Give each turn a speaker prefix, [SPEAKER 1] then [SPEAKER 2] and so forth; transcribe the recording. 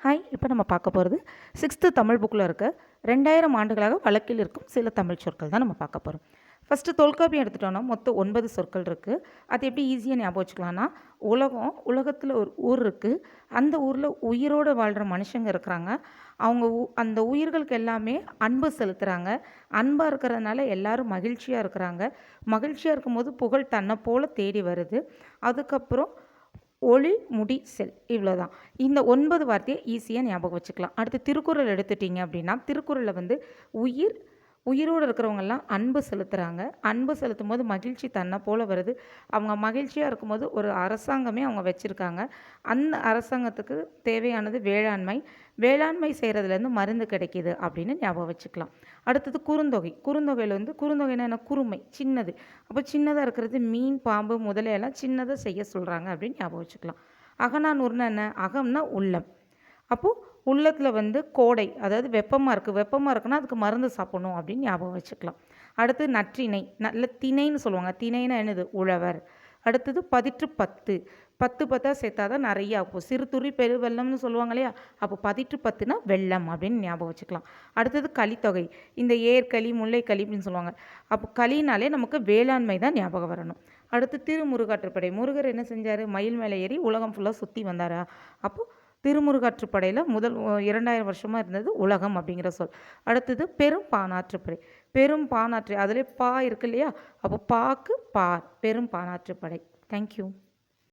[SPEAKER 1] Hi இப்போ நம்ம பார்க்க போகிறது சிக்ஸ்த்து தமிழ் புக்கில் இருக்க ரெண்டாயிரம் ஆண்டுகளாக வழக்கில் இருக்கும் சில தமிழ் சொற்கள் தான் நம்ம பார்க்க போகிறோம் ஃபஸ்ட்டு தொல்காப்பியம் எடுத்துட்டோம்னா மொத்தம் ஒன்பது சொற்கள் இருக்குது அது எப்படி ஈஸியாக ஞாபகம் வச்சுக்கலாம்னா உலகம் உலகத்தில் ஒரு ஊர் இருக்குது அந்த ஊரில் உயிரோடு வாழ்கிற மனுஷங்க இருக்கிறாங்க. அவங்க உ அந்த உயிர்களுக்கு எல்லாமே அன்பு செலுத்துகிறாங்க அன்பாக இருக்கிறதுனால எல்லாரும் மகிழ்ச்சியாக இருக்கிறாங்க. மகிழ்ச்சியாக இருக்கும்போது புகழ் தன்னை போல் தேடி வருது. அதுக்கப்புறம் ஒளி முடி செல் இவ்வளோதான் இந்த ஒன்பது வார்த்தையை ஈஸியாக ஞாபகம் வச்சுக்கலாம். அடுத்து திருக்குறள் எடுத்துட்டிங்க அப்படின்னா திருக்குறளில் வந்து உயிர் உயிரோடு இருக்கிறவங்கெல்லாம் அன்பு செலுத்துகிறாங்க அன்பு செலுத்தும் போது மகிழ்ச்சி தன்னை போல் வருது. அவங்க மகிழ்ச்சியாக இருக்கும்போது ஒரு அரசாங்கமே அவங்க வச்சுருக்காங்க. அந்த அரசாங்கத்துக்கு தேவையானது வேளாண்மை. வேளாண்மை செய்கிறதுலேருந்து மருந்து கிடைக்கிது அப்படின்னு ஞாபகம் வச்சுக்கலாம். அடுத்தது குறுந்தொகை. குறுந்தொகையில் வந்து குறுந்தொகைன்னா என்ன? குறுமை சின்னது. அப்போ சின்னதாக இருக்கிறது மீன் பாம்பு முதலையெல்லாம் சின்னதாக செய்ய சொல்கிறாங்க அப்படின்னு ஞாபகம் வச்சுக்கலாம். அகநானூறுனா என்ன? அகம்னா உள்ளம். அப்போது உள்ளத்தில் வந்து கோடை அதாவது வெப்பமாக இருக்குது வெப்பமாக இருக்குன்னா அதுக்கு மருந்து சாப்பிடணும் அப்படின்னு ஞாபகம் வச்சுக்கலாம். அடுத்து நற்றிணை நல்ல திணைன்னு சொல்லுவாங்க. திணைனா என்னது? உழவர். அடுத்தது பதிற்று பத்து. பத்து பத்தா சேர்த்தா தான் நிறைய ஆகும் சிறுதுறி பெரு வெள்ளம்னு சொல்லுவாங்க இல்லையா? அப்போ பதிற்று பத்துனா வெள்ளம் அப்படின்னு ஞாபகம் வச்சுக்கலாம். அடுத்தது களித்தொகை இந்த ஏற்களி முல்லைக்களி அப்படின்னு சொல்லுவாங்க. அப்போ களினாலே நமக்கு வேளாண்மை தான் ஞாபகம் வரணும். அடுத்து திருமுருகாற்றுப்படை. முருகர் என்ன செஞ்சார்? மயில் மேலே ஏறி உலகம் ஃபுல்லாக சுற்றி வந்தாரா? அப்போது திருமுருகாற்றுப்படையில் முதல் இரண்டாயிரம் வருஷமாக இருந்தது உலகம் அப்படிங்கிற சொல். அடுத்தது பெரும் பானாற்றுப்படை பெரும் பானாற்று அதிலே பா இருக்கு இல்லையா? அப்போ பாக்கு பார் பெரும் பானாற்றுப்படை தேங்க்யூ